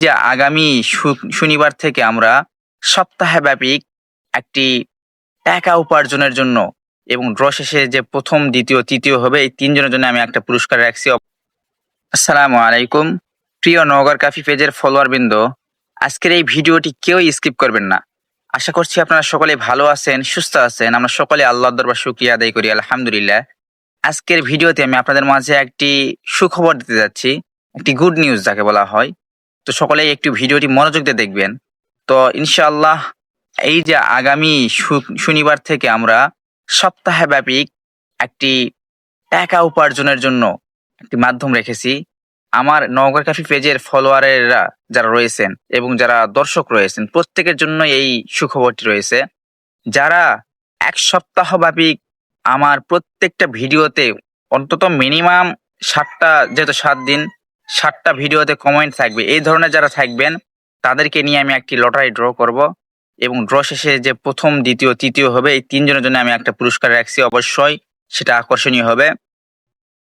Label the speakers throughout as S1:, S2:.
S1: যে আগামী শনিবার থেকে আমরা সপ্তাহব্যাপী একটি টাকা উপার্জনের জন্য এবং ড্র শেষে যে প্রথম, দ্বিতীয়, তৃতীয় হবে, এই তিনজনের জন্য আমি একটা পুরস্কার রাখছি। আসসালামু আলাইকুম। প্রিয় নগর কাফি পেজের ফলোয়ার বৃন্দ আজকের এই ভিডিওটি কেউ স্কিপ করবেন না। আশা করছি আপনারা সকলে ভালো আছেন, সুস্থ আছেন। আমরা সকলে আল্লাহ দরবার শুক্রিয়া আদায় করি, আলহামদুলিল্লাহ। আজকের ভিডিওতে আমি আপনাদের মাঝে একটি সুখবর দিতে যাচ্ছি। একটি গুড নিউজ যাকে বলা হয়। তো সকলেই একটু ভিডিওটি মনোযোগ দিয়ে দেখবেন। তো ইনশাআল্লাহ এই যে আগামী শনিবার থেকে আমরা সপ্তাহব্যাপী একটি টাকা উপার্জনের জন্য একটি মাধ্যম রেখেছি। আমার নগর কাফি পেজের ফলোয়ারেরা যারা রয়েছেন এবং যারা দর্শক রয়েছেন, প্রত্যেকের জন্য এই সুখবরটি রয়েছে। যারা এক সপ্তাহ ব্যাপী আমার প্রত্যেকটা ভিডিওতে অন্তত মিনিমাম সাতটা, যেহেতু সাত দিন ষাটটা ভিডিওতে কমেন্ট থাকবে। এই ধরনের যারা থাকবেন, তাদেরকে নিয়ে আমি একটি লটারি ড্র করব এবং ড্র শেষে যে প্রথম, দ্বিতীয়, তৃতীয় হবে, এই তিনজনের জন্য আমি একটা পুরস্কার রাখছি অবশ্যই, সেটা আকর্ষণীয় হবে।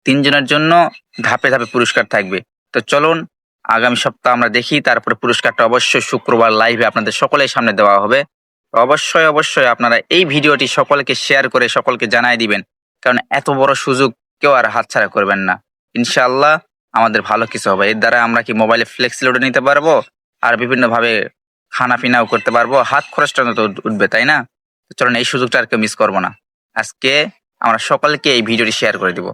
S1: তিনজনের জন্য ধাপে ধাপে পুরস্কার থাকবে। তো চলুন, আগামী সপ্তাহ আমরা দেখি, তারপরে পুরস্কারটা অবশ্যই শুক্রবার লাইভে আপনাদের সকলের সামনে দেওয়া হবে। অবশ্যই অবশ্যই আপনারা এই ভিডিওটি সকলকে শেয়ার করে সকলকে জানাই দিবেন, কারণ এত বড় সুযোগ কেউ আর হাতছাড়া করবেন না। ইনশাআল্লাহ আমাদের ভালো কিছু হবে। এর দ্বারা আমরা কি মোবাইলে ফ্লেক্স লোডে নিতে পারব? আর বিভিন্নভাবে খানা পিনাও করতে পারব? হাত খরচটা তো উঠবে, তাই না? চলুন, এই সুযোগটা আর কেউ মিস করব না। আজকে আমরা সকলকে এই ভিডিওটি শেয়ার করে দিব।